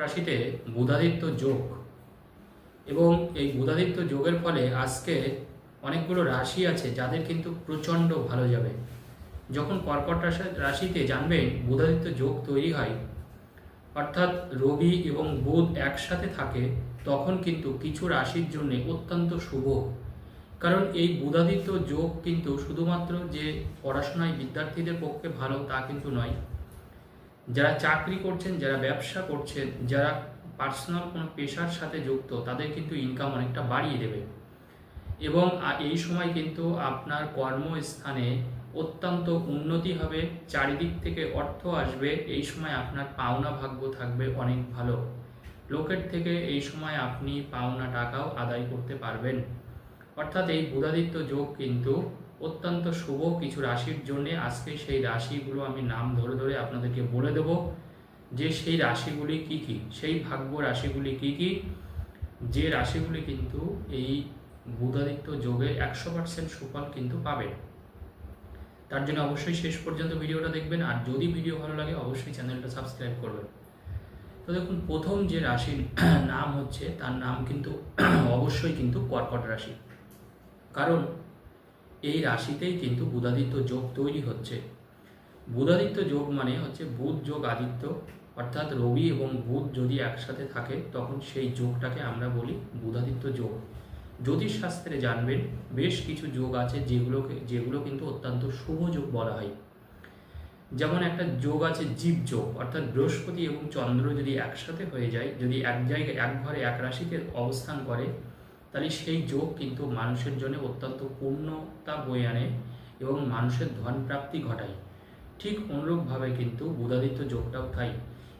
রাশিতে বুধাদিত্য যোগ। এবং এই বুধাদিত্য যোগের ফলে আজকে অনেকগুলো রাশি আছে যাদের কিন্তু প্রচণ্ড ভালো যাবে। যখন কর্কট রাশি- রাশিতে জানবেন বুধাদিত্য যোগ তৈরি হয়, অর্থাৎ রবি এবং বুধ একসাথে থাকে, তখন কিন্তু কিছু রাশির জন্য অত্যন্ত শুভ। কারণ এই বুধাদিত্য যোগ কিন্তু শুধুমাত্র যে পড়াশোনায় বিদ্যার্থীদের পক্ষে ভালো তা কিন্তু নয় যারা চাকরি করছেন, যারা ব্যবসা করছেন, যারা পার্সোনাল কোনো পেশার সাথে যুক্ত, তাদের কিন্তু ইনকাম অনেকটা বাড়িয়ে দেবে। এবং এই সময় কিন্তু আপনার কর্মস্থানে অত্যন্ত উন্নতি হবে, চারিদিক থেকে অর্থ আসবে, এই সময় আপনার পাওনা ভাগ্য থাকবে অনেক ভালো। লোকের থেকে এই সময় আপনি পাওনা টাকাও আদায় করতে পারবেন। অর্থাৎ এই বুধাদিত্য যোগ কিন্তু অত্যন্ত শুভ কিছু রাশির জন্য আজকে সেই রাশিগুলো আমি নাম ধরে ধরে আপনাদেরকে বলে দেব। যে সেই রাশিগুলি কি কি? সেই ভাগ্য রাশিগুলি কি কি? যে রাশিগুলি কিন্তু এই বুধাদিত্য যোগে একশো পার্সেন্ট সুফল কিন্তু পাবে। তার জন্য অবশ্যই শেষ পর্যন্ত ভিডিওটা দেখবেন, আর যদি ভিডিও ভালো লাগে অবশ্যই চ্যানেলটা সাবস্ক্রাইব করবেন। তো দেখুন, প্রথম যে রাশির নাম হচ্ছে, তার নাম কিন্তু অবশ্যই কিন্তু কর্কট রাশি। কারণ এই রাশিতেই কিন্তু বুধাদিত্য যোগ তৈরি হচ্ছে। বুধাদিত্য যোগ মানে হচ্ছে বুধ যোগ আদিত্য, অর্থাৎ রবি এবং বুধ যদি একসাথে থাকে, তখন সেই যোগটাকে আমরা বলি বুধাদিত্য যোগ। জ্যোতিষ শাস্ত্রে জানবেন বেশ কিছু যোগ আছে যেগুলোকে, যেগুলো কিন্তু অত্যন্ত শুভ যোগ বলা হয়। যেমন একটা যোগ আছে জীব যোগ, অর্থাৎ বৃহস্পতি এবং চন্দ্র যদি একসাথে হয়ে যায়, যদি এক জায়গায়, এক ঘরে, এক রাশিতে অবস্থান করে, তাহলে সেই যোগ কিন্তু মানুষের জন্য অত্যন্ত পূর্ণতা বয়ে আনে এবং মানুষের ধন প্রাপ্তি ঘটায়। ঠিক অনুরূপভাবে কিন্তু বুধাদিত্য যোগটাও তাই।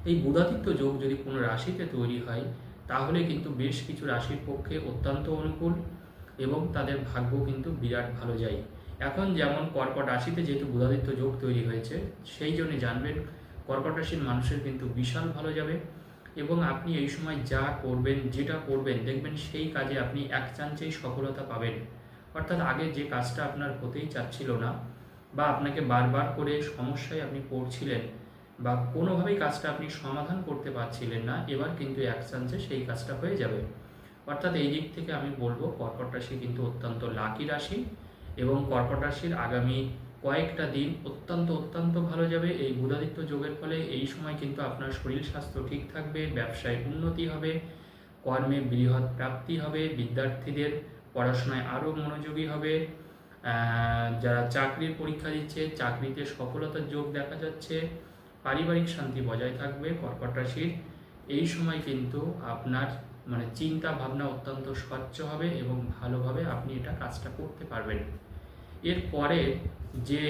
এই বুধাদিত্য যোগ যদি কোনো রাশিতে তৈরি হয়, তাহলে কিন্তু বেশ কিছু রাশির পক্ষে অত্যন্ত অনুকূল এবং তাদের ভাগ্য কিন্তু বিরাট ভালো যায়। এখন যেমন কর্কট রাশিতে যেহেতু বুধাদিত্য যোগ তৈরি হয়েছে, সেই জন্য জানবেন কর্কট রাশির মানুষের কিন্তু বিশাল ভালো যাবে এবং আপনি এই সময় যা করবেন, যেটা করবেন, দেখবেন সেই কাজে আপনি এক চান্সেই সফলতা পাবেন। অর্থাৎ আগে যে কাজটা আপনার হতেই চাচ্ছিল না বা আপনাকে বারবার করে সমস্যায় আপনি পড়ছিলেন বা কোনোভাবেই কাজটা আপনি সমাধান করতে পারছিলেন না, এবার কিন্তু এক চান্সে সেই কাজটা হয়ে যাবে। অর্থাৎ এই দিক থেকে আমি বলব, কর্কট রাশি কিন্তু অত্যন্ত লাকি রাশি এবং কর্কট রাশির আগামী কয়েকটা দিন অত্যন্ত অত্যন্ত ভালো যাবে। এই বুধাদিত্য যোগের ফলে এই সময় কিন্তু আপনার শরীর স্বাস্থ্য ঠিক থাকবে, ব্যবসায় উন্নতি হবে, কর্মে বৃহৎ প্রাপ্তি হবে, বিদ্যার্থীদের পড়াশোনায় আরও মনোযোগী হবে। যারা চাকরির পরীক্ষা দিচ্ছে, চাকরিতে সফলতার যোগ দেখা যাচ্ছে। পারিবারিক শান্তি বজায় থাকবে, কর্কট রাশির। এই সময় কিন্তু আপনার মানে চিন্তা ভাবনা অত্যন্ত স্বচ্ছ হবে এবং ভালোভাবে আপনি এটা কাজটা করতে পারবেন। এরপরে যে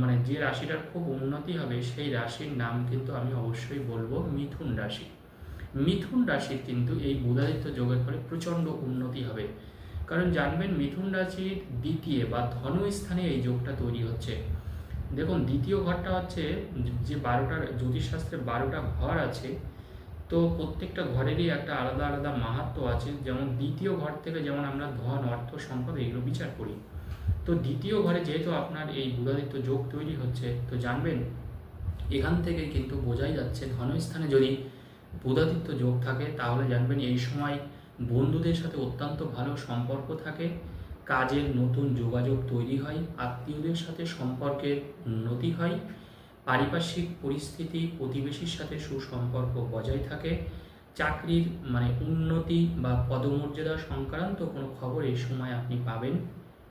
মানে যে রাশিটার খুব উন্নতি হবে, সেই রাশির নাম কিন্তু আমি অবশ্যই বলব মিথুন রাশি। মিথুন রাশির কিন্তু এই বুধাদিত্য যোগের ফলে প্রচণ্ড উন্নতি হবে। কারণ জানবেন মিথুন রাশির দ্বিতীয় বা ধনু স্থানে এই যোগটা তৈরি হচ্ছে। দেখুন, দ্বিতীয় ঘরটা হচ্ছে যে বারোটা জ্যোতিষশাস্ত্রে বারোটা ঘর আছে, তো প্রত্যেকটা ঘরেরই একটা আলাদা আলাদা মাহাত্ম আছে। যেমন দ্বিতীয় ঘর থেকে যেমন আমরা ধন, অর্থ, সম্পদ এগুলো বিচার করি। তো দ্বিতীয় ঘরে যেহেতু আপনার এই বুধাদিত্য যোগ তৈরি হচ্ছে, তো জানবেন এখান থেকে কিন্তু বোঝাই যাচ্ছে ধনস্থানে যদি বুধাদিত্য যোগ থাকে, তাহলে জানবেন এই সময় বন্ধুদের সাথে অত্যন্ত ভালো সম্পর্ক থাকে, কাজের নতুন যোগাযোগ তৈরি হয়, আত্মীয়দের সাথে সম্পর্কের উন্নতি হয়, পারিপার্শ্বিক পরিস্থিতি, প্রতিবেশীর সাথে সুসম্পর্ক বজায় থাকে, চাকরির মানে উন্নতি বা পদমর্যাদা সংক্রান্ত কোনো খবর এই সময় আপনি পাবেন।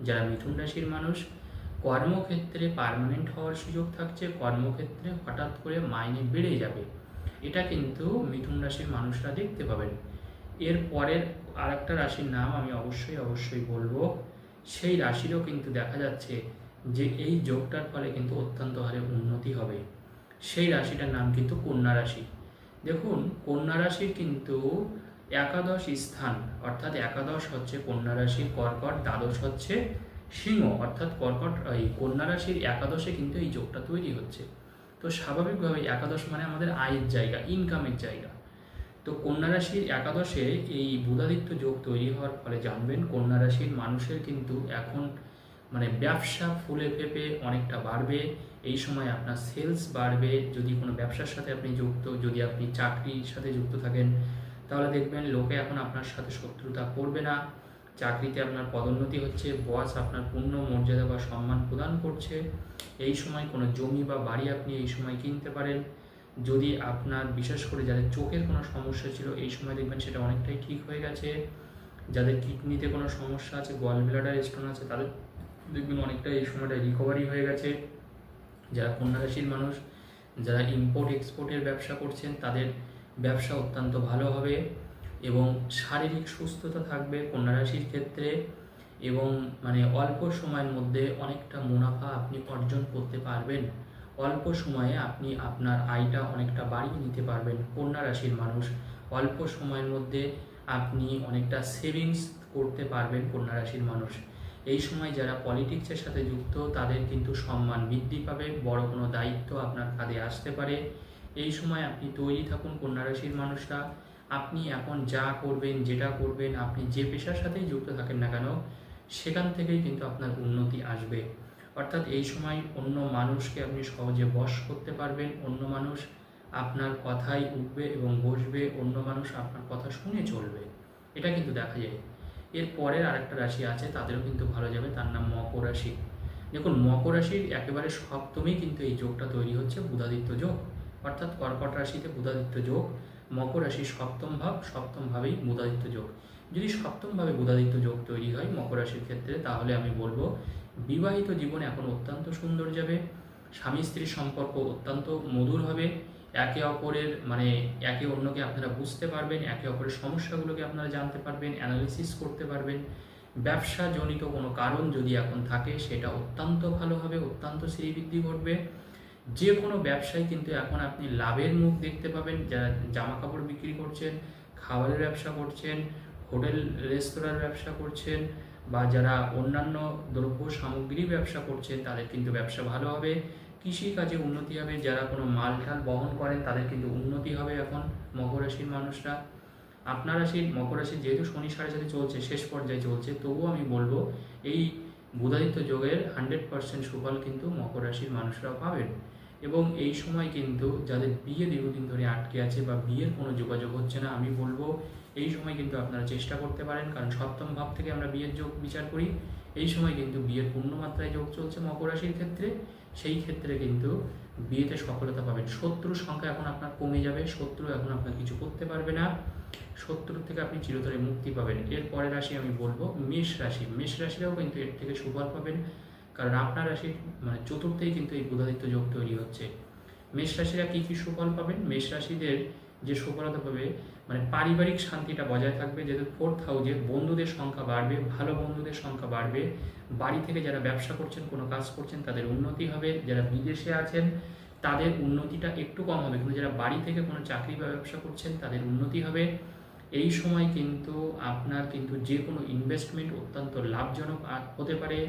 যারা মিথুন রাশির মানুষ, কর্মক্ষেত্রে পার্মানেন্ট হওয়ার সুযোগ থাকছে, কর্মক্ষেত্রে হঠাৎ করে মাইনে বেড়ে যাবে। এটা কিন্তু মিথুন রাশির মানুষরা দেখতে পাবেন। এর পরের আরেকটা রাশির নাম আমি অবশ্যই অবশ্যই বলব। সেই রাশিরও কিন্তু দেখা যাচ্ছে যে এই যোগটার ফলে কিন্তু অত্যন্ত হারে উন্নতি হবে। সেই রাশিটার নাম কিন্তু কন্যা রাশি। দেখুন, কন্যা রাশির কিন্তু একাদশ স্থান, অর্থাৎ একাদশ হচ্ছে কন্যা রাশির কর্কট, দ্বাদশ হচ্ছে সিংহ, অর্থাৎ কর্কট, এই কন্যা রাশির একাদশে কিন্তু এই যোগটা তৈরি হচ্ছে। তো স্বাভাবিকভাবে একাদশ মানে আমাদের আয়ের জায়গা ইনকামের জায়গা। তো কন্যা রাশির একাদশে এই বুধাদিত্য যোগ তৈরি হওয়ার ফলে জানবেন কন্যা রাশির মানুষের কিন্তু এখন মানে ব্যবসা ফুলে ফেপে অনেকটা বাড়বে। এই সময় আপনার সেলস বাড়বে। যদি কোনো ব্যবসার সাথে আপনি যুক্ত, যদি আপনি চাকরির সাথে যুক্ত থাকেন, তাহলে দেখবেন লোকে এখন আপনার সাথে শত্রুতা করবে না। চাকরিতে আপনার পদোন্নতি হচ্ছে বস আপনার পূর্ণ মর্যাদা বা সম্মান প্রদান করছে। এই সময় কোনো জমি বা বাড়ি আপনি এই সময় কিনতে পারেন। যদি আপনার, বিশেষ করে যাদের চোখের কোনো সমস্যা ছিল, এই সময় দেখবেন সেটা অনেকটাই ঠিক হয়ে গেছে। যাদের কিডনিতে কোনো সমস্যা আছে গল ব্লাডার স্টোন আছে, তাদের দেখবেন অনেকটা এই সময়টা রিকভারি হয়ে গেছে। যারা কন্যা রাশির মানুষ, যারা ইম্পোর্ট এক্সপোর্টের ব্যবসা করছেন, তাদের ব্যবসা অত্যন্ত ভালো হবে এবং শারীরিক সুস্থতা থাকবে কন্যা রাশির ক্ষেত্রে এবং মানে অল্প সময়ের মধ্যে অনেকটা মুনাফা আপনি অর্জন করতে পারবেন। অল্প সময়ে আপনি আপনার আয়টা অনেকটা বাড়িয়ে নিতে পারবেন কন্যা রাশির মানুষ। অল্প সময়ের মধ্যে আপনি অনেকটা সেভিংস করতে পারবেন কন্যা রাশির মানুষ। এই সময় যারা পলিটিক্সের সাথে যুক্ত, তাদের কিন্তু সম্মান বৃদ্ধি পাবে, বড় কোনো দায়িত্ব আপনার কাঁধে আসতে পারে। এই সময় আপনি তৈরি থাকুন কন্যা রাশির মানুষরা। আপনি এখন যা করবেন, যেটা করবেন, আপনি যে পেশার সাথেই যুক্ত থাকেন না কেন, সেখান থেকেই কিন্তু আপনার উন্নতি আসবে। অর্থাৎ এই সময় অন্য মানুষকে আপনি সহজে বশ করতে পারবেন, অন্য মানুষ আপনার কথাই উঠবে এবং বসবে, অন্য মানুষ আপনার কথা শুনে চলবে। এটা কিন্তু দেখা যায়। এর পরের আরেকটা রাশি আছে, তাদেরও কিন্তু ভালো যাবে, তার নাম মকর রাশি। দেখুন, মকর রাশির একেবারে সপ্তমেই কিন্তু এই যোগটা তৈরি হচ্ছে, বুধাদিত্য যোগ। অর্থাৎ কর্কট রাশিতে বুধাদিত্য যোগ, মকর রাশির সপ্তম ভাব সপ্তম ভাবেই বুধাদিত্য যোগ। যদি সপ্তমভাবে বুধাদিত্য যোগ তৈরি হয় মকর রাশির ক্ষেত্রে, তাহলে আমি বলব বিবাহিত জীবন এখন অত্যন্ত সুন্দর যাবে, স্বামী স্ত্রীর সম্পর্ক অত্যন্ত মধুর হবে, একে অপরের মানে একে অন্যকে আপনারা বুঝতে পারবেন, একে অপরের সমস্যাগুলোকে আপনারা জানতে পারবেন অ্যানালিসিস করতে পারবেন। ব্যবসাজনিত কোনো কারণ যদি এখন থাকে, সেটা অত্যন্ত ভালো হবে, অত্যন্ত শ্রীবৃদ্ধি ঘটবে। যে কোনো ব্যবসায় কিন্তু এখন আপনি লাভের মুখ দেখতে পাবেন, যারা জামা কাপড় বিক্রি করছেন, খাবারের ব্যবসা করছেন, হোটেল, রেস্তোরাঁর ব্যবসা করছেন বা যারা অন্যান্য দ্রব্য সামগ্রী ব্যবসা করছেন, তাদের কিন্তু ব্যবসা ভালো হবে। কৃষি কাজে উন্নতি হবে। যারা কোনো মাল টাল বহন করেন, তাদের কিন্তু উন্নতি হবে এখন মকর রাশির মানুষরা। আপনার রাশির মকর রাশির যেহেতু শনি সাড়ে সাথে চলছে, শেষ পর্যায়ে চলছে, তবুও আমি বলব, এই বুধাদিত্য যোগের হান্ড্রেড পার্সেন্ট সুফল কিন্তু মকর রাশির মানুষরাও পাবেন। এবং এই সময় কিন্তু যাদের বিয়ে দীর্ঘদিন ধরে আটকে আছে বা বিয়ের কোনো যোগাযোগ হচ্ছে না, আমি বলব এই সময় কিন্তু আপনারা চেষ্টা করতে পারেন। কারণ সপ্তম ভাব থেকে আমরা বিয়ের যোগ বিচার করি। এই সময় কিন্তু বিয়ের পূর্ণমাত্রায় যোগ চলছে মকর রাশির ক্ষেত্রে। সেই ক্ষেত্রে কিন্তু বিয়েতে সফলতা পাবেন। শত্রুর সংখ্যা এখন আপনার কমে যাবে। শত্রু এখন আপনার কিছু করতে পারবে না। শত্রুর থেকে আপনি চিরতরে মুক্তি পাবেন। এর পরের রাশি আমি বলব মেষ রাশি। মেষ রাশিরাও কিন্তু এর থেকে সুফল পাবেন। কারণ আপনার রাশির মানে চতুর্থেই কিন্তু এই বুধাদিত্য যোগ তৈরি হচ্ছে। মেষ রাশিরা কী কী সুফল পাবেন? মেষ রাশিদের যে সফলতা পাবে মানে পারিবারিক শান্তিটা বজায় থাকবে, যেহেতু ফোর্থ হাউজে বন্ধুদের সংখ্যা বাড়বে, ভালো বন্ধুদের সংখ্যা বাড়বে। বাড়ি থেকে যারা ব্যবসা করছেন, কোনো কাজ করছেন, তাদের উন্নতি হবে। যারা বিদেশে আছেন, তাদের উন্নতিটা একটু কম হবে। কিন্তু যারা বাড়ি থেকে কোনো চাকরি বা ব্যবসা করছেন, তাদের উন্নতি হবে। এই সময় কিন্তু আপনার কিন্তু যে কোনো ইনভেস্টমেন্ট অত্যন্ত লাভজনক হতে পারে।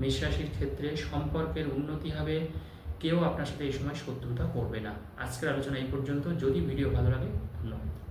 মেষ রাশির ক্ষেত্রে সম্পর্কের উন্নতি হবে। কেউ আপনার সাথে এই সময় শত্রুতা করবে না। আজকের আলোচনা এই পর্যন্ত। যদি ভিডিও ভালো লাগে, ধন্যবাদ।